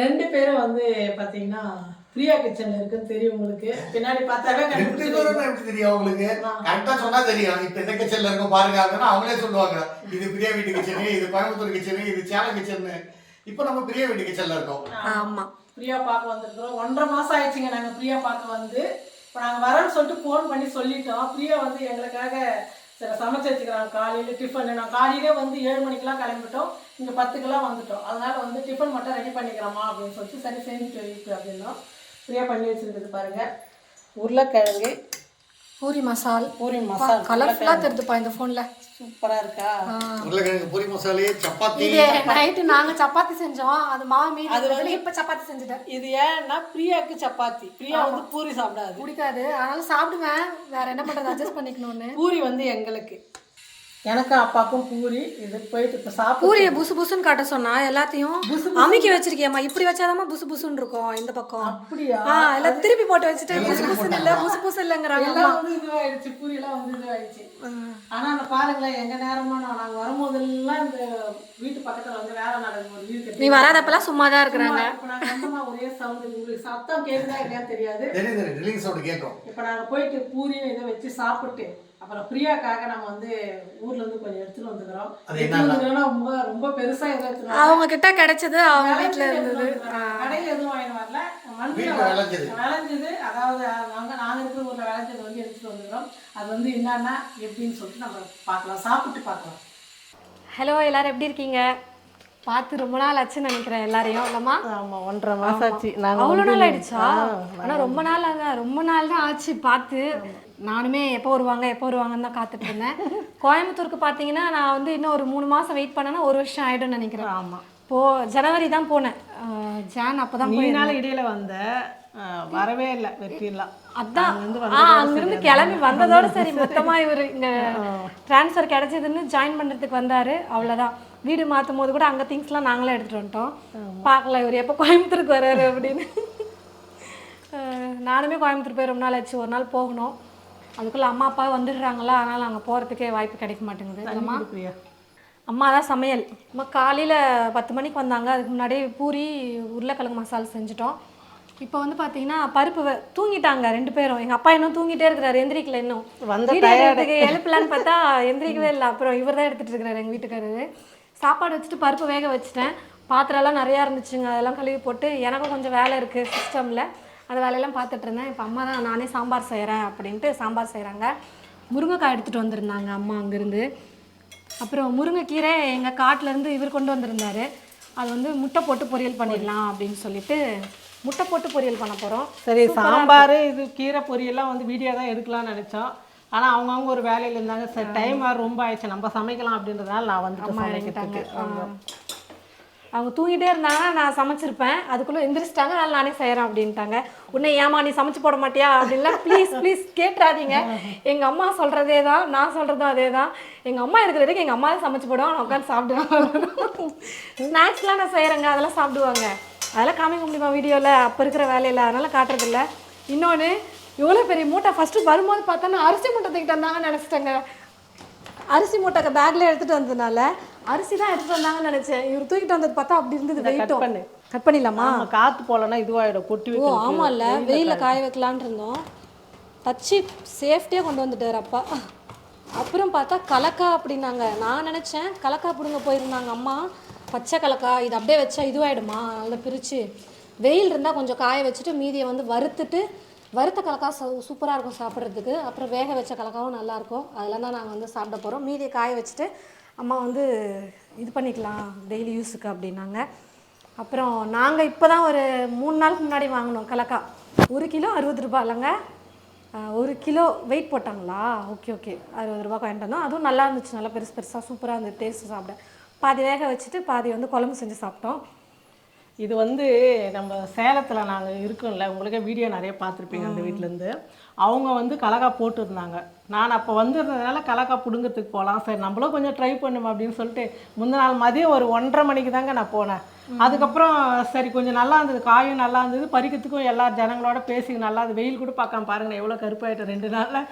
ரெண்டு பேரும் வந்து பாத்தீங்கன்னா பிரியா கிச்சன்ல இருக்குன்னு தெரியும் உங்களுக்கு. பின்னாடி பார்த்தாவே எப்படி தெரியும் உங்களுக்கு கரெக்டா சொன்னா தெரியும். இப்ப எந்த கிச்சன்ல இருக்கும் பாருங்க. அப்படின்னா அவங்களே சொல்லுவாங்க. இது பிரியா வீட்டு கிச்சனு இது கோயம்புத்தூர் கிச்சனு இது சேலம் கிச்சனு. இப்போ நம்ம பிரியா வீட்டு கிச்சன்ல இருக்கோம். ஆமா. பிரியா பார்க்க வந்திருக்கிறோம். ஒன்றரை மாசம் ஆயிடுச்சுங்க நாங்க பிரியா பார்க்க வந்து. இப்போ நாங்க வரோன்னு சொல்லிட்டு ஃபோன் பண்ணி சொல்லிட்டோம். பிரியா வந்து எங்களுக்காக சரி சமைச்சு வச்சுக்கிறாங்க காலையில டிஃபன் நான் காலையிலே வந்து ஏழு மணிக்கெல்லாம் கிளம்பிட்டோம். இங்க பத்துக்கெல்லாம் வந்துட்டோம். அதனால வந்து டிஃபன் மட்டும் ரெடி பண்ணிக்கிறோமா அப்படின்னு சொல்லிட்டு சரி செஞ்சுட்டு வைக்கு அப்படின்னோம். பிரியா பண்ணி வச்சிருக்குது பாருங்க. உருளைக்கிழங்கு பூரி மசால். பூரி மசாலா கலர்ஃபுல்லா தெரியுதுப்பா இந்த போன்ல சூப்பரா இருக்கா? உருளைக்கிழங்கு பொரி மசாலே சப்பாத்தி. இது நைட்டு நாங்க சப்பாத்தி செஞ்சோம். அது மாவு மீதி இருந்ததுல இப்ப சப்பாத்தி செஞ்சுட்டேன். இது ஏன்னா பிரியாக்கு சப்பாத்தி. பிரியா வந்து பூரி சாப்பிடாது. பிடிக்காது. அதனால சாப்பிடுவேன். வேற என்ன பண்றது? அட்ஜஸ்ட் பண்ணிக்கணும்னு. பூரி வந்து எங்களுக்கு. எனக்கும் அப்பாவுக்கும் பூரி இது போயிட்டு இப்போ சாப்பிட்டு பூரிய புசு புசுன்னு காட்ட சொன்னா எல்லாத்தையும் அமுக்கி வச்சிருக்கியம்மா. இப்படி வச்சாதாம்மா புசு புசுன்னு இருக்கும் இந்த பக்கம். அப்படியா? ஆ எல்லாம் திருப்பி போட்டு வச்சுட்டு புசு புசுன்னு இல்ல புசு புசு இல்லைங்கிறாங்க எல்லாம் வந்து இதுவாயிடுச்சு பூரி எல்லாம் வந்து இதுவாயிடுச்சு. ஆனா அந்த பாருங்களேன் எங்க நேரமா நான் நாங்க வரும்போதெல்லாம் இந்த வீட்டு பக்கத்துல வந்து வேலை நடக்கும் ஒரு வீடு நீ கட்டி வராதப்பெல்லாம் சும்மா தான் இருக்கிறாங்க. இப்ப ஒரே சவுண்ட் உங்களுக்கு சத்தம் கேக்குதா இல்லையா தெரியாது. இப்ப நாங்க போயிட்டு பூரியும் இதை வச்சு சாப்பிட்டு அப்புறம் பிரியாக்காக நம்ம வந்து ஊர்ல இருந்து கொஞ்சம் எடுத்துட்டு வந்துக்கிறோம். ரொம்ப ரொம்ப பெருசா எதுவும். அவங்க கிட்ட கிடைச்சது அவங்க வீட்டுல இருந்தது. கடையில எதுவும் வாங்கிட்டு வரல. விளைஞ்சது. அதாவது நாங்க நாங்க இருக்கிற ஊர்ல விளைஞ்சது வந்து எடுத்துட்டு வந்துக்கிறோம். அது வந்து என்னன்னா எப்படின்னு சொல்லிட்டு நம்ம பார்க்கலாம். சாப்பிட்டு பார்க்கலாம். ஹலோ எல்லாரும் எப்படி இருக்கீங்க? பார்த்து ரொம்ப நாள் ஆச்சுன்னு நினைக்கிறேன் எல்லாரையும். இல்லம்மா? ஆமா ஒன்றரை மாசம் ஆச்சு. நாங்க அவ்வளோ நாள் ஆயிடுச்சா? ஆனா ரொம்ப நாள் ஆங்க ரொம்ப நாள் தான் ஆச்சு பார்த்து. நானுமே எப்போ வருவாங்க எப்போ வருவாங்கன்னு தான் காத்துட்டு இருந்தேன். கோயம்புத்தூருக்கு பார்த்தீங்கன்னா நான் வந்து இன்னும் ஒரு மூணு மாசம் வெயிட் பண்ணேன்னா ஒரு வருஷம் ஆயிடும்னு நினைக்கிறேன். ஆமா. போ ஜனவரி தான் போனேன். ஜான் அப்பதான் நீ நாள் இடையில வந்த வரவே இல்லை வெற்றிலாம் அதான். அங்கிருந்து கிளம்பி வந்ததோட சரி மொத்தமா இவர் இங்க ட்ரான்ஸ்ஃபர் கிடைச்சதுன்னு ஜாயின் பண்றதுக்கு வந்தாரு. அவ்வளவுதான். வீடு மாத்தும் போது கூட அங்க திங்ஸ்லாம் நாங்களே எடுத்துட்டு வந்துட்டோம். பார்க்கல இவர் எப்போ கோயம்புத்தூருக்கு வராரு அப்படின்னு. நானுமே கோயம்புத்தூர் போய் ரொம்ப நாள் ஆச்சு. ஒரு நாள் போகணும். அதுக்குள்ள அம்மா அப்பா வந்துடுறாங்களா? அதனால அங்க போறதுக்கே வாய்ப்பு கிடைக்க மாட்டேங்குது. பிரியா. அம்மா தான் சமையல். அம்மா காலையில் பத்து மணிக்கு வந்தாங்க. அதுக்கு முன்னாடியே பூரி உருளைக்கிழங்கு மசாலா செஞ்சுட்டோம். இப்போ வந்து பார்த்தீங்கன்னா பருப்பு தூங்கிட்டாங்க ரெண்டு பேரும். எங்கள் அப்பா இன்னும் தூங்கிட்டே இருக்கிறாரு எந்திரிக்கல இன்னும். எடுக்கிறதுக்கு எழுப்பலான்னு பார்த்தா எந்திரிக்கவே இல்லை. அப்புறம் இவர் தான் எடுத்துகிட்டு இருக்கிறாரு எங்கள் வீட்டுக்காரரு. சாப்பாடு வச்சுட்டு பருப்பு வேக வச்சுட்டேன். பாத்திரம்லாம் நிறையா இருந்துச்சுங்க. அதெல்லாம் கழுவி போட்டு எனக்கும் கொஞ்சம் வேலை இருக்குது சிஸ்டமில் அந்த வேலையெல்லாம் பார்த்துட்டு இருந்தேன். இப்போ அம்மா தான் நானே சாம்பார் செய்கிறேன் அப்படின்ட்டு சாம்பார் செய்கிறாங்க முருங்கைக்காய் எடுத்துகிட்டு வந்திருந்தாங்க அம்மா அங்கேருந்து. அப்புறம் முருங்கைக்கீரை எங்கள் காட்டிலேருந்து இவர் கொண்டு வந்திருந்தாரு. அது வந்து முட்டை போட்டு பொரியல் பண்ணிடலாம் அப்படின்னு சொல்லிட்டு முட்டை போட்டு பொரியல் பண்ண போகிறோம் சரி சாம்பார் இது கீரை பொரியெல்லாம் வந்து வீடியோ தான் எடுக்கலாம்னு நினைச்சோம். ஆனா அவங்கவுங்க ஒரு வேலையில இருந்தாங்க. சரி டைம் ரொம்ப ஆயிடுச்சு. நம்ம சமைக்கலாம் அப்படின்றதுனால நான் வந்துட்டு சமைக்கிறதுக்கு. அவங்க தூங்கிட்டே இருந்தாங்கன்னா நான் சமைச்சிருப்பேன். அதுக்குள்ளே எந்திரிச்சிட்டாங்க அதனால் நானே செய்கிறேன் அப்படின்ட்டாங்க. உன்னை ஏமா நீ சமைச்சு போட மாட்டியா? அப்படின்லாம் ப்ளீஸ் ப்ளீஸ் கேட்டுறாதீங்க. எங்கள் அம்மா சொல்கிறதே தான் நான் சொல்கிறதும் அதே தான். எங்கள் அம்மா இருக்கிற வரைக்கும் எங்கள் அம்மா தான் சமைச்சு போடுவாங்க நான் உட்காந்து சாப்பிடுவேன். ஸ்நாக்ஸ்லாம் நான் செய்கிறேங்க அதெல்லாம் சாப்பிடுவாங்க. அதெல்லாம் காமிக்க முடியுமா வீடியோவில் அப்போ இருக்கிற வேலையில் அதனால் காட்டுறதில்ல. இன்னொன்று எவ்வளோ பெரிய மூட்டை ஃபஸ்ட்டு வரும்போது பார்த்தோன்னா அரிசி மூட்டை தூக்கிட்டு வந்தாங்கன்னு நினச்சிட்டேங்க. அரிசி மூட்டை பேக்கில் எடுத்துகிட்டு வந்ததுனால அரிசி தான் எடுத்துட்டு வந்தாங்கன்னு நினைச்சேன். இவர் தூக்கிட்டு வந்தது பார்த்தா அப்படி இருந்தது வெயிட்டும். பண்ணு. கட் பண்ணிடலாமா? ஆமா காத்து போலன்னா இதுவாயிடும். கொட்டி ஓ வைக்கிறது. ஆமா இல்ல வெயில்ல காய வைக்கலான்னு இருந்தோம். தச்சு சேஃப்டியாக கொண்டு வந்துட்டார் அப்பா. அப்புறம் பார்த்தா கலக்கா அப்படின்னாங்க. நான் நினச்சேன் கலக்கா பிடுங்க போயிருந்தாங்க அம்மா. பச்சை கலக்கா இது அப்படியே வச்சா இதுவாயிடுமா? நல்லா பிரித்து வெயில் இருந்தால் கொஞ்சம் காய வச்சுட்டு மீதியை வந்து வறுத்துட்டு வறுத்த கலக்கா சூப்பராக இருக்கும் சாப்பிட்றதுக்கு. அப்புறம் வேக வச்ச கலக்காவும் நல்லாயிருக்கும் அதெல்லாம் தான் நாங்கள் வந்து சாப்பிட போகிறோம் மீதியை காய வச்சுட்டு அம்மா வந்து இது பண்ணிக்கலாம் டெய்லி யூஸுக்கு அப்படின்னாங்க. அப்புறம் நாங்கள் இப்போ தான் ஒரு மூணு நாளுக்கு முன்னாடி வாங்கினோம் கலக்கா. ஒரு கிலோ அறுபது ரூபாய் இல்லைங்க. ஒரு கிலோ வெயிட் போட்டாங்களா? ஓகே ஓகே அறுபது ரூபா வாங்கிட்டு வந்தோம். அதுவும் நல்லா இருந்துச்சு. நல்லா பெருசு பெருசாக சூப்பராக இருந்தது. டேஸ்ட்டு சாப்பிட. பாதி வேக வச்சுட்டு பாதி வந்து குழம்பு செஞ்சு சாப்பிட்டோம். இது வந்து நம்ம சேலத்தில் நாங்கள் இருக்கோம்ல உங்களுக்கே வீடியோ நிறைய பார்த்துருப்பீங்க அந்த வீட்டிலேருந்து அவங்க வந்து கலக்கா போட்டுருந்தாங்க. நான் அப்போ வந்திருந்ததுனால கலக்கா பிடுங்கிறதுக்கு போகலாம் சரி நம்மளும் கொஞ்சம் ட்ரை பண்ணுவோம் அப்படின்னு சொல்லிட்டு முந்தின நாள் மதியம் ஒரு ஒன்றரை மணிக்கு தாங்க நான் போனேன். அதுக்கப்புறம் சரி கொஞ்சம் நல்லா இருந்தது. காயும் நல்லா இருந்தது. பறிக்கிறதுக்கும் எல்லா ஜனங்களோட பேசி நல்லா இருந்தது. வெயில் கூட பார்க்காம பாருங்க எவ்வளோ கருப்பாயிட்டேன் ரெண்டு நாளில்.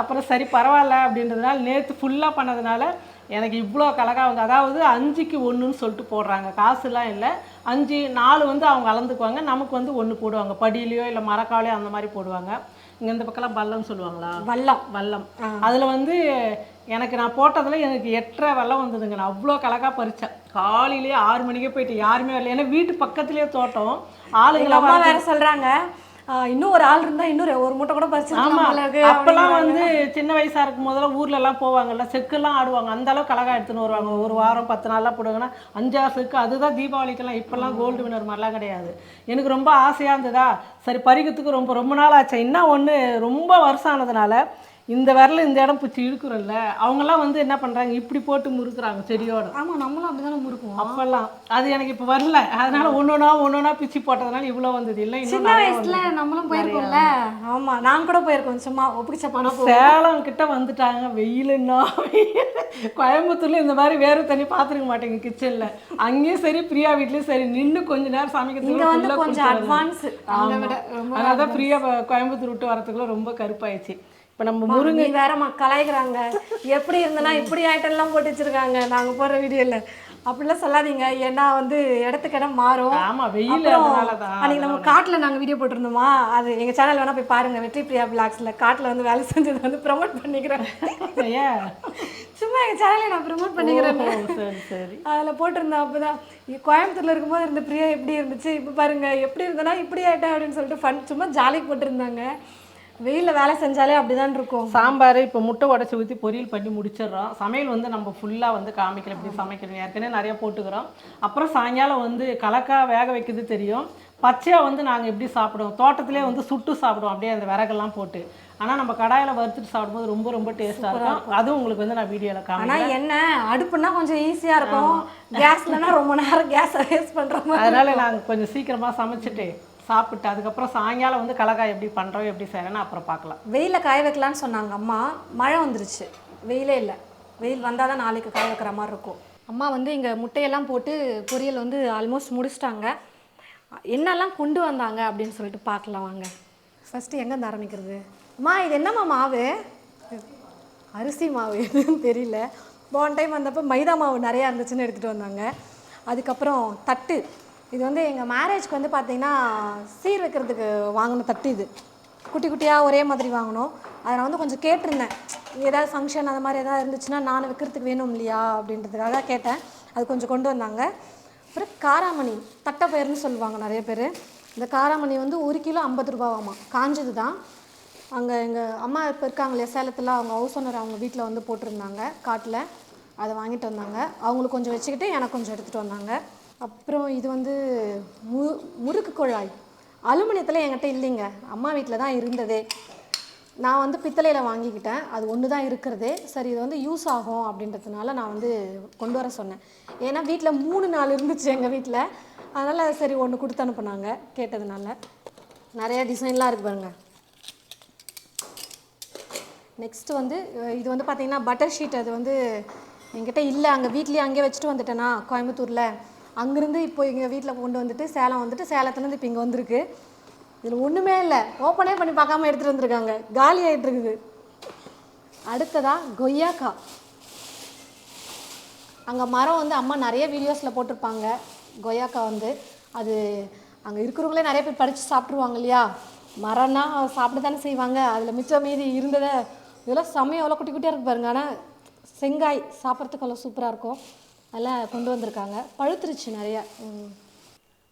அப்புறம் சரி பரவாயில்ல அப்படின்றதுனால நேற்று ஃபுல்லாக பண்ணதுனால எனக்கு இவ்வளோ கலகா வந்து அதாவது அஞ்சுக்கு ஒன்றுன்னு சொல்லிட்டு போடுறாங்க. காசுலாம் இல்லை. அஞ்சு நாலு வந்து அவங்க அளந்துக்குவாங்க. நமக்கு வந்து ஒன்று போடுவாங்க. படியிலையோ இல்லை மரக்காலையோ அந்த மாதிரி போடுவாங்க. இங்கே இந்த பக்கம்லாம் பல்லம்னு சொல்லுவாங்களா? வல்லம் வல்லம் அதில் வந்து எனக்கு நான் போட்டதில் எனக்கு எட்டரை வெள்ளம் வந்ததுங்க. நான் அவ்வளோ கலக்கா பறித்தேன் காலையிலேயே ஆறு மணிக்கே போயிட்டு யாருமே வரல. ஏன்னா வீட்டு பக்கத்துலேயே தோட்டம். அம்மா வேற சொல்றாங்க ஆஹ் இன்னும் ஒரு ஆள் இருந்தா இன்னும் ஒரு மூட்டை கூட பறிச்சிருக்கலாம் அப்பெல்லாம் வந்து சின்ன வயசா இருக்கும் போதெல்லாம் ஊர்ல எல்லாம் போவாங்கல்ல செக்குலாம் ஆடுவாங்க. அந்த அளவுக்கு கலகா எடுத்துன்னு வருவாங்க. ஒரு வாரம் பத்து நாள்லாம் போடுவாங்கன்னா அஞ்சாறு செக்கு அதுதான் தீபாவளிக்கெல்லாம். இப்பெல்லாம் கோல்டு வினர் மாதிரிலாம் கிடையாது. எனக்கு ரொம்ப ஆசையா இருந்ததா சரி பறிக்கிறதுக்கு ரொம்ப ரொம்ப நாள் ஆச்சு. என்ன ஒன்று ரொம்ப வருஷம் ஆனதுனால இந்த விரல இந்த இடம் பிடிச்சி இழுக்குறோம்ல அவங்கெல்லாம் வந்து என்ன பண்றாங்க? இப்படி போட்டு முறுக்குறாங்க செடியோட. ஆமா நம்மளும் அப்படிதானே முறுக்குவோம். அப்பெல்லாம். அது எனக்கு இப்போ வரல. அதனால ஒன்னொன்னா ஒன்னொன்னா பிச்சு போட்டதுனால இவ்வளோ வந்தது. இல்லை இன்னும் சின்ன வயசுல நம்மளும் போயிருக்கோம்ல. ஆமா நான் கூட போயிருக்கோம் சும்மா ஒப்பிடிச்ச பணம் சேலம் கிட்ட வந்துட்டாங்க. வெயிலுன்னா கோயம்புத்தூர்ல இந்த மாதிரி வேற தண்ணி பார்த்துருக்க மாட்டேங்க கிச்சன்ல அங்கேயும் சரி பிரியா வீட்லயும் சரி. நின்னு கொஞ்ச நேரம் சமைக்கிறதுக்கு கொஞ்சம். அட்வான்ஸ் அதனால தான் பிரியா கோயம்புத்தூர் விட்டு வரதுக்குள்ள ரொம்ப கருப்பாயிடுச்சு. இப்போ நம்ம முருங்கை வேறம்மா கலாய்க்கிறாங்க. எப்படி இருந்தனா இப்படி ஐட்டம் எல்லாம் போட்டு வச்சிருக்காங்க. நாங்க போற வீடியோல அப்படிலாம் சொல்லாதீங்க. ஏன்னா வந்து இடத்துக்கு இடம் மாறும். ஆமா வெயில் தான் அன்னைக்கு நம்ம காட்டுல நாங்க வீடியோ போட்டிருந்தோமா? அது எங்க சேனல் வேணா போய் பாருங்க. வெற்றி பிரியா பிளாக்ஸ்ல காட்டுல வந்து வேலை செஞ்சது வந்து ப்ரோமோட் பண்ணிக்கிறேன். சும்மா எங்க சேனலை நான் ப்ரோமோட் பண்ணிக்கிறேன் சரி சரி. அதில் போட்டிருந்தேன் அப்பதான். இ- கோயம்புத்தூர்ல இருக்கும்போது இருந்த பிரியா எப்படி இருந்துச்சு? இப்போ பாருங்க எப்படி இருந்தனா இப்படி ஆயிட்டேன் அப்படின்னு சொல்லிட்டு ஃபன் சும்மா ஜாலி போட்டிருந்தாங்க. வெயில்ல வேலை செஞ்சாலே அப்படிதான் இருக்கும். சாம்பார் இப்போ முட்டை உடச்சி ஊற்றி பொரியல் பண்ணி முடிச்சிடுறோம். சமையல் வந்து நம்ம ஃபுல்லாக வந்து காமிக்கல எப்படி சமைக்கணும். ஏற்கனவே நிறைய போட்டுக்கிறோம். அப்புறம் சாயங்காலம் வந்து கலக்கா வேக வைக்கிறது தெரியும். பச்சையாக வந்து நாங்கள் எப்படி சாப்பிடுவோம்? தோட்டத்திலே வந்து சுட்டு சாப்பிடுவோம். அப்படியே அந்த விறகெல்லாம் போட்டு. ஆனால் நம்ம கடாயில் வறுத்துட்டு சாப்பிடும்போது ரொம்ப ரொம்ப டேஸ்ட்டாக இருக்கும். அதுவும் உங்களுக்கு வந்து நான் வீடியோவில் ஆனா காமிக்கிறேன் என்ன? அடுப்புனா கொஞ்சம் ஈஸியா இருக்கும். கேஸ்லனா ரொம்ப நேரம் கேஸை வேஸ்ட் பண்ற மாதிரி அதனால நாங்கள் கொஞ்சம் சீக்கிரமாக சமைச்சிட்டு சாப்பிட்டு அதுக்கப்புறம் சாயங்காலம் வந்து கலக்காய் எப்படி பண்ணுறோம் எப்படி செய்கிறேன்னு அப்புறம் பார்க்கலாம். வெயிலில் காய வைக்கலான்னு சொன்னாங்க அம்மா. மழை வந்துருச்சு. வெயிலே இல்லை. வெயில் வந்தால் தான் நாளைக்கு காய வைக்கிற மாதிரி இருக்கும். அம்மா வந்து இங்கே முட்டையெல்லாம் போட்டு பொரியல் வந்து ஆல்மோஸ்ட் முடிச்சிட்டாங்க. என்னெல்லாம் கொண்டு வந்தாங்க அப்படின்னு சொல்லிட்டு பார்க்கலாம் வாங்க. ஃபஸ்ட்டு எங்கேருந்து ஆரம்பிக்கிறது? அம்மா இது என்னம்மா மாவு? அரிசி மாவு எதுன்னு தெரியல. போன டைம் வந்தப்போ மைதா மாவு நிறையா இருந்துச்சுன்னு எடுத்துகிட்டு வந்தாங்க. அதுக்கப்புறம் தட்டு. இது வந்து எங்கள் மேரேஜ்க்கு வந்து பார்த்தீங்கன்னா சீர் வைக்கிறதுக்கு வாங்கின தட்டு இது. குட்டி குட்டியாக ஒரே மாதிரி வாங்கினோம். அதை நான் வந்து கொஞ்சம் கேட்டிருந்தேன். ஏதாவது ஃபங்க்ஷன் அந்த மாதிரி எதாவது இருந்துச்சுன்னா நான் வைக்கிறதுக்கு வேணும் இல்லையா அப்படின்றதுக்காக கேட்டேன். அது கொஞ்சம் கொண்டு வந்தாங்க. அப்புறம் காராமணி தட்டைப்பயிர்னு சொல்லுவாங்க நிறைய பேர். இந்த காராமணி வந்து ஒரு கிலோ ஐம்பது ரூபாவாமா காஞ்சது தான் அங்கே எங்கள் அம்மா இப்போ இருக்காங்க இல்லையா சேலத்தில் அவங்க ஹவுஸ் ஓனர் அவங்க வீட்டில் வந்து போட்டிருந்தாங்க காட்டில். அதை வாங்கிட்டு வந்தாங்க. அவங்களுக்கு கொஞ்சம் வச்சுக்கிட்டு எனக்கு கொஞ்சம் எடுத்துகிட்டு வந்தாங்க. அப்புறம் இது வந்து மு முறுக்கு குழாய். அலுமினியத்தில் என்கிட்ட இல்லைங்க. அம்மா வீட்டில் தான் இருந்ததே. நான் வந்து பித்தளையில் வாங்கிக்கிட்டேன். அது ஒன்று தான் இருக்கிறதே. சரி இது வந்து யூஸ் ஆகும் அப்படின்றதுனால நான் வந்து கொண்டு வர சொன்னேன். ஏன்னா வீட்டில் மூணு நாள் இருந்துச்சு எங்கள் வீட்டில் அதனால் சரி ஒன்று கொடுத்து அனுப்புனாங்க கேட்டதுனால. நிறைய டிசைன்லாம் இருக்கு பாருங்க. நெக்ஸ்ட் வந்து இது வந்து பார்த்தீங்கன்னா பட்டர் ஷீட் அது வந்து என்கிட்ட இல்லை. அங்கே வீட்லேயே அங்கேயே வச்சுட்டு வந்துட்டேனா கோயம்புத்தூரில். அங்கேருந்து இப்போ எங்கள் வீட்டில் கொண்டு வந்துட்டு சேலம் வந்துட்டு சேலத்துலேருந்து இப்போ இங்கே வந்திருக்கு. இதில் ஒன்றுமே இல்லை. ஓப்பனே பண்ணி பார்க்காம எடுத்துகிட்டு வந்திருக்காங்க. காலி ஆயிட்டு இருக்குது. அடுத்ததா கொய்யாக்கா. அங்கே மரம் வந்து அம்மா நிறைய வீடியோஸில் போட்டிருப்பாங்க. கொய்யாக்கா வந்து. அது அங்கே இருக்கிறவங்களே நிறைய பேர் பறித்து சாப்பிட்ருவாங்க இல்லையா? மரம்னா சாப்பிட தானே செய்வாங்க. அதில் மிச்சம் மீதி இருந்ததை இதெல்லாம் செம்மையாக எவ்வளோ குட்டி குட்டியாக இருக்கு பாருங்க. ஆனால் செங்காய் சாப்பிட்றதுக்கு அவ்வளோ சூப்பராக இருக்கும். எல்லாம் கொண்டு வந்திருக்காங்க. பழுத்துருச்சு நிறையா.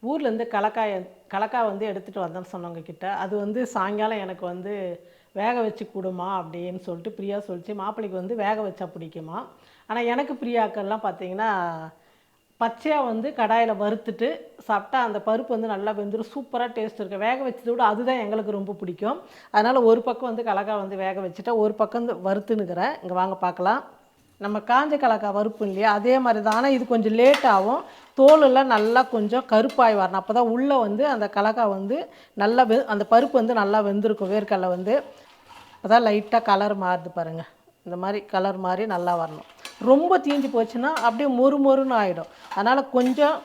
ஊர்லேருந்து கலக்காய் கலக்காய் வந்து எடுத்துகிட்டு வந்தேன்னு சொன்னவங்க கிட்ட அது வந்து சாயங்காலம் எனக்கு வந்து வேக வச்சு கொடுமா அப்படின்னு சொல்லிட்டு பிரியா சொல்லிச்சு. மாப்பிள்ளைக்கு வந்து வேக வச்சா பிடிக்குமா? ஆனால் எனக்கு பிரியாக்கள்லாம் பார்த்தீங்கன்னா பச்சையாக வந்து கடாயில் வறுத்துட்டு சாப்பிட்டா அந்த பருப்பு வந்து நல்லா வெந்துடும் சூப்பராக டேஸ்ட் இருக்கு. வேக வச்சதை விட அதுதான் எங்களுக்கு ரொம்ப பிடிக்கும். அதனால் ஒரு பக்கம் வந்து கலக்காய் வந்து வேக வச்சுட்டா ஒரு பக்கம் வந்து வறுத்துனுக்கிறேன் இங்கே வாங்க பார்க்கலாம் நம்ம காஞ்ச கலக்காய் வறுப்போம் இல்லையா? அதே மாதிரி தான் ஆனால் இது கொஞ்சம் லேட் ஆகும். தோலெல்லாம் நல்லா கொஞ்சம் கருப்பாய் வரணும். அப்போ தான் உள்ளே வந்து அந்த கலக்காய் வந்து நல்லா வெ அந்த பருப்பு வந்து நல்லா வெந்திருக்கும். வேர்க்கடலை வந்து. அதான் லைட்டாக கலர் மாறுது பாருங்கள் இந்த மாதிரி கலர் மாதிரி நல்லா வரணும். ரொம்ப தீஞ்சு போச்சுன்னா அப்படியே மொறு மொறுன்னு ஆகிடும் அதனால் கொஞ்சம்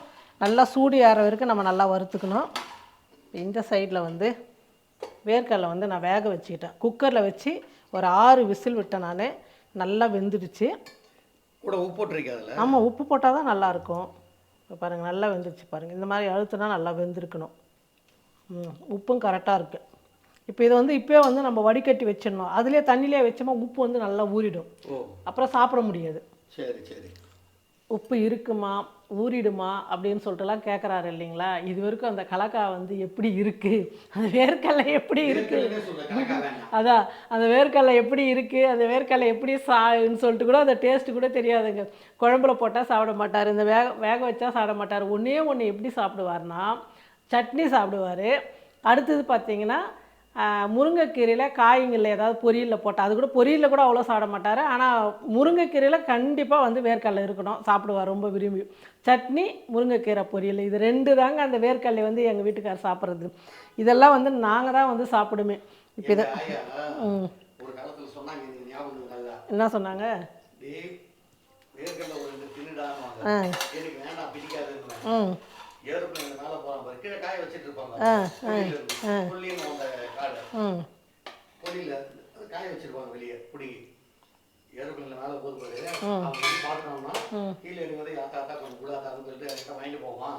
நல்லா சூடு ஏற வரைக்கும் நம்ம நல்லா வறுத்துக்கணும். இந்த சைடில் வந்து வேர்க்கடலை வந்து நான் வேக வச்சுக்கிட்டேன். குக்கரில் வச்சு ஒரு ஆறு விசில் விட்டேன் நான். நல்லா வெந்துடுச்சு. கூட உப்பு போட்டிருக்கேன் அதில் ஆமாம் உப்பு போட்டால் தான் நல்லாயிருக்கும் இப்போ பாருங்கள் நல்லா வெந்துருச்சு பாருங்கள் இந்த மாதிரி அழுத்துனா நல்லா வெந்திருக்கணும். ம் உப்பும் கரெக்டாக இருக்குது இப்போ இது வந்து இப்போயே வந்து நம்ம வடிகட்டி வச்சிடணும். அதுலேயே தண்ணியிலே வச்சோமா உப்பு வந்து நல்லா ஊறிடும். அப்புறம் சாப்பிட முடியாது. சரி சரி. உப்பு இருக்குமா? ஊறிடுமா அப்படின்னு சொல்லிட்டுலாம் கேட்குறாரு இல்லைங்களா? இது வரைக்கும் அந்த கலக்கா வந்து எப்படி இருக்குது அந்த வேர்க்கடலை எப்படி இருக்குது அதான் அந்த வேர்க்கடலை எப்படி இருக்குது அந்த வேர்க்கடலை எப்படி சான்னு சொல்லிட்டு கூட அந்த டேஸ்ட்டு கூட தெரியாதுங்க. குழம்புல போட்டால் சாப்பிட மாட்டார். இந்த வேக வேக வச்சா சாப்பிட மாட்டார். ஒன்றே ஒன்று எப்படி சாப்பிடுவார்னா சட்னி சாப்பிடுவார். அடுத்தது பார்த்தீங்கன்னா முருங்கைக்கீரையில் காய்ங்களில் ஏதாவது பொரியலில் போட்டால் அது கூட பொரியலில் கூட அவ்வளோ சாப்பிட மாட்டார். ஆனால் முருங்கைக்கீரையில் கண்டிப்பாக வந்து வேர்க்கடலை இருக்கணும். சாப்பிடுவார் ரொம்ப விரும்பி. சட்னி முருங்கைக்கீரை பொரியல் இது ரெண்டு தாங்க அந்த வேர்க்கடலை வந்து எங்கள் வீட்டுக்கார் சாப்பிட்றது. இதெல்லாம் வந்து நாங்கள் தான் வந்து சாப்பிடுமே. இப்போ இதை என்ன சொன்னாங்க? ஆ. ம். ஏரோப்ளேன் மேலே போகிறான் பாரு. கீழே காய வச்சுட்டு இருப்பாங்க அந்த காடை. கொடியில் காய வச்சிருப்பாங்க வெளியே பிடிங்கி ஏரோப்ளேனில் மேலே போது பாரு. அவங்க கீழே இருக்கும்போது ஆத்தா ஆத்தா கொஞ்சம் கூட ஆத்தான்னு சொல்லிட்டு என்கிட்ட வாங்கிட்டு போவான்.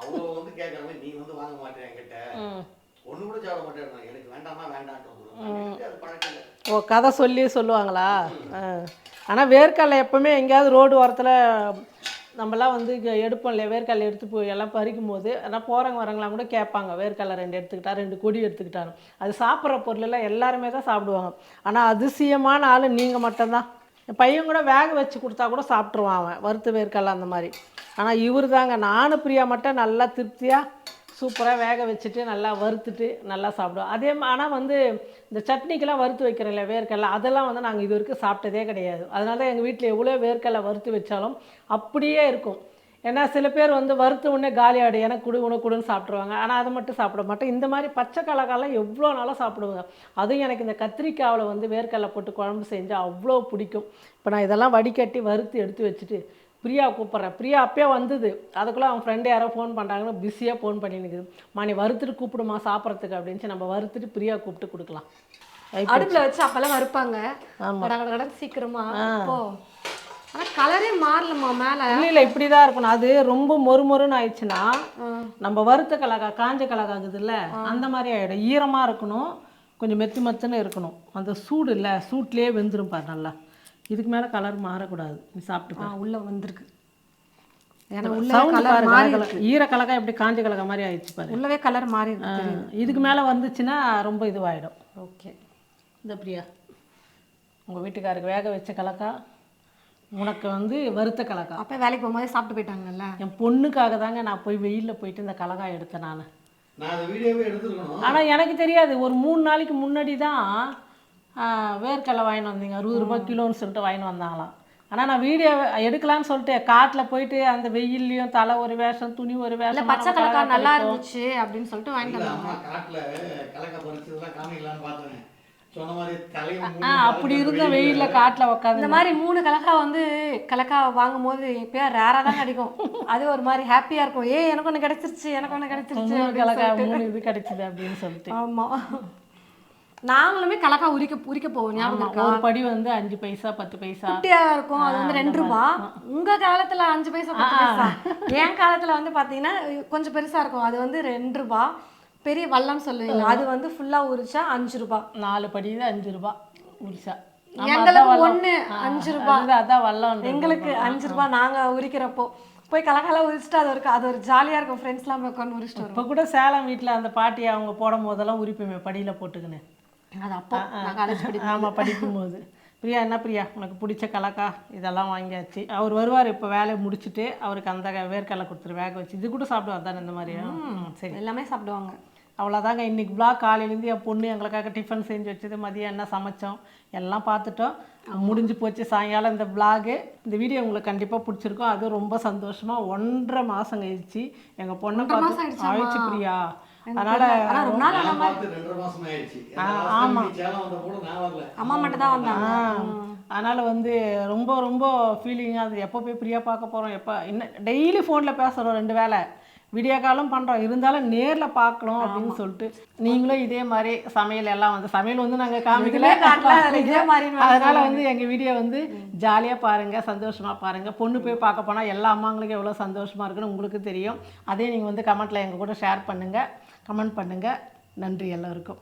அவங்க வந்து கேட்குறாங்க நீ வந்து வாங்க மாட்டேன் என்கிட்ட. ஒன்று கூட சாப்பிட மாட்டேன் எனக்கு வேண்டாமா வேண்டான்ட்டு அது பழக்கம் ஓ கதை சொல்லி சொல்லுவாங்களா? ஆனால் வேர்க்கடலை எப்பவுமே எங்கேயாவது ரோடு ஓரத்தில் நம்மலாம் வந்து எடுப்போம் இல்லையா? வேர்க்கால் எடுத்து போய் எல்லாம் பறிக்கும் போது ஆனால் போகிறவங்க வரவங்களாம் கூட கேட்பாங்க வேர்க்கடலை ரெண்டு எடுத்துக்கிட்டா ரெண்டு கொடி எடுத்துக்கிட்டாலும் அது சாப்பிட்ற பொருளெல்லாம் எல்லாருமே தான் சாப்பிடுவாங்க. ஆனால் அதிசயமான ஆள் நீங்கள் மட்டும்தான். பையன் கூட வேக வச்சு கொடுத்தா கூட சாப்பிட்ருவான் அவன் வறுத்து வேர்க்கடலை அந்த மாதிரி. ஆனால் இவர் தாங்க நானும் பிரியா மட்டும் நல்லா திருப்தியாக சூப்பராக வேக வச்சுட்டு நல்லா வறுத்துட்டு நல்லா சாப்பிடுவோம். அதே ஆனால் வந்து இந்த சட்னிக்கெல்லாம் வறுத்து வைக்கிறோம்ல வேர்க்கடலை அதெல்லாம் வந்து நாங்கள் இது வரைக்கும் சாப்பிட்டதே கிடையாது. அதனால தான் எங்கள் வீட்டில் எவ்வளோ வேர்க்கடலை வறுத்து வச்சாலும் அப்படியே இருக்கும். ஏன்னா சில பேர் வந்து வறுத்த உடனே காலியாடு ஏன்னா குடு உனக்கு குடுன்னு சாப்பிட்ருவாங்க ஆனால் அதை மட்டும் சாப்பிட மாட்டேன் இந்த மாதிரி பச்சை கலக்காலாம் எவ்வளோ நாளாக சாப்பிடுவாங்க. அதுவும் எனக்கு இந்த கத்திரிக்காவில் வந்து வேர்க்கடலை போட்டு குழம்பு செஞ்சால் அவ்வளோ பிடிக்கும். இப்போ நான் இதெல்லாம் வடிகட்டி வறுத்து எடுத்து வச்சுட்டு பிரியா கூப்பிட்றேன் பிரியா அப்பயே வந்தது. அதுக்குள்ளே அவன் ஃப்ரெண்டு யாரோ ஃபோன் பண்ணுறாங்கன்னு பிஸியாக ஃபோன் பண்ணி நிற்குது மணி வறுத்துட்டு கூப்பிடுமா சாப்பிட்றதுக்கு அப்படின்ட்டு நம்ம வறுத்துட்டு பிரியா கூப்பிட்டு கொடுக்கலாம். அடுப்புல வச்சு அப்பெல்லாம் வறுப்பாங்க. கடன்னு சீக்கிரமா. இப்போ ஆனா கலரே மாறலமா மேல. இல்லை இல்லை இப்படி தான் இருக்கணும். அது ரொம்ப மொறு மொறுன்னு ஆயிடுச்சுன்னா நம்ம வறுத்த கலக்கா காஞ்ச கலக்காகுதுல்ல அந்த மாதிரி ஆகிடும் ஈரமாக இருக்கணும். கொஞ்சம் மெத்து மெத்துன்னு இருக்கணும். அந்த சூடு இல்லை சூட்லேயே வெந்துரும் பாரு நல்லா. இதுக்கு மேலே கலர் மாறக்கூடாது. நீ சாப்பிட்டு உள்ள வந்திருக்கு. ஏன்னா உள்ள கலர் மாறி. ஈர கலக்கா எப்படி காஞ்ச கலக்கா மாதிரி ஆயிடுச்சு பாரு. உள்ளவே கலர் மாறி இதுக்கு மேலே வந்துச்சுன்னா ரொம்ப இதுவாகிடும் ஓகே. இந்த பிரியா உங்கள் வீட்டுக்காருக்கு வேக வச்ச கலக்கா உனக்கு வந்து வறுத்த கலக்கா. அப்ப வேலைக்கு போகும்போது சாப்பிட்டு போயிட்டாங்கல்ல? என் பொண்ணுக்காக தாங்க நான் போய் வெயிலில் போயிட்டு இந்த கலக்கா எடுத்தேன் நான். ஆனால் எனக்கு தெரியாது ஒரு மூணு நாளைக்கு முன்னாடி தான் வேர்க்கடலை வாங்கிட்டு வந்தீங்க. அறுபது ரூபாய் கிலோன்னு சொல்லிட்டு வாங்கிட்டு வந்தாங்களாம். ஆனால் நான் வீடியோ எடுக்கலான்னு சொல்லிட்டு காட்டில் போயிட்டு அந்த வெயில்லையும் தலை ஒரு வேஷம் துணி ஒரு வேஷம் பச்சை கலக்கா நல்லா இருந்துச்சு அப்படின்னு சொல்லிட்டு வாங்கிட்டு வந்தாங்க. காட்டுல கலக்க பறிச்சதெல்லாம் காமிக்கலாம்னு பார்த்தேன். அப்படி இருந்த வெயிலில் காட்டில் உட்காந்து இந்த மாதிரி மூணு கலக்கா வந்து கலக்கா வாங்கும் போது எப்பயா ரேரா தான் கிடைக்கும் அது ஒரு மாதிரி ஹாப்பியா இருக்கும். ஏ எனக்கு ஒண்ணு கிடைச்சிருச்சு எனக்கு ஒண்ணு கிடைச்சிருச்சு கலக்கா. மூணு இது கிடைச்சிது அப்படின்னு சொல்லிட்டு. ஆமா. நாங்களுமே கலக்கா உரிக்க உரிக்க போவோம். ஞாபகம் இருக்கா? ஒரு படி வந்து அஞ்சு பைசா பத்து பைசா. குட்டியா இருக்கும். அது வந்து ரெண்டு ரூபா. உங்க காலத்துல அஞ்சு பைசா பத்து பைசா? என் காலத்துல வந்து பாத்தீங்கன்னா கொஞ்சம் பெருசா இருக்கும். அது வந்து ரெண்டு ரூபா. பெரிய வல்லம் சொல்லுவீங்க. அது வந்து ஃபுல்லா உரிச்சா அஞ்சு ரூபா. நாலு படி அஞ்சு ரூபா உரிசா எங்களுக்கு ஒண்ணு? அஞ்சு ரூபா. அதான் வல்லம் எங்களுக்கு அஞ்சு ரூபா நாங்க உரிக்கிறப்போ. போய் கலக்கல உரிச்சிட்டு அது ஒரு அது ஒரு ஜாலியா இருக்கும். ஃப்ரெண்ட்ஸ்லாம் உட்காந்து உரிச்சிட்டு இப்போ கூட சேலம் வீட்டில் அந்த பாட்டி அவங்க போடும் போதெல்லாம் உரிப்போமே படியில் போட்டுக்கின்னு. அது அப்போ நான் ஆமாம் படிக்கும்போது. பிரியா என்ன பிரியா? உனக்கு பிடிச்ச கலக்கா? இதெல்லாம் வாங்கியாச்சு. அவர் வருவார் இப்போ வேலையை முடிச்சுட்டு அவருக்கு அந்த வேர்க்கடலை கொடுத்துரு வேக வச்சு. இது கூட சாப்பிடுவார் தானே இந்த மாதிரி? ம், சரி. எல்லாமே சாப்பிடுவாங்க. அவ்வளோதாங்க இன்னைக்கு vlog காலையிலேருந்து என் பொண்ணு எங்களுக்காக டிஃபன் செஞ்சு வச்சது. மதியம் என்ன சமைச்சோம்? எல்லாம் பார்த்துட்டோம். முடிஞ்சு போச்சு. சாயங்காலம் இந்த vlog இந்த வீடியோ உங்களுக்கு கண்டிப்பாக பிடிச்சிருக்கும். அது ரொம்ப சந்தோஷமாக ஒன்றரை மாதம் கழிச்சு எங்கள் பொண்ணை பார்த்து? ஆயிடுச்சு பிரியா. அதனால் ஆனா ரொம்ப நாள் ஆயிடுச்சு. ஆமா. அம்மா மட்டும் தான் வந்தாங்க அதனால் வந்து ரொம்ப ரொம்ப ஃபீலிங்காக அது எப்போ போய் பிரியா பார்க்க போகிறோம் எப்போ இன்னும் டெய்லி ஃபோனில் பேசுகிறோம் ரெண்டு வேளை. வீடியோ காலும் பண்ணுறோம் இருந்தாலும் நேரில் பார்க்கணும் அப்படின்னு சொல்லிட்டு நீங்களும் இதே மாதிரி சமையல் எல்லாம் வந்து சமையல் வந்து நாங்கள் காமிக்கல. இதே மாதிரின்னு அதனால வந்து எங்கள் வீடியோ வந்து ஜாலியாக பாருங்கள் சந்தோஷமாக பாருங்கள் பொண்ணு போய் பார்க்க போனால் எல்லா அம்மாங்களுக்கும் எவ்வளோ சந்தோஷமாக இருக்குன்னு உங்களுக்கு தெரியும். அதே நீங்கள் வந்து கமெண்ட்டில் எங்கள் கூட ஷேர் பண்ணுங்கள் கமெண்ட் பண்ணுங்கள் நன்றி எல்லோருக்கும்.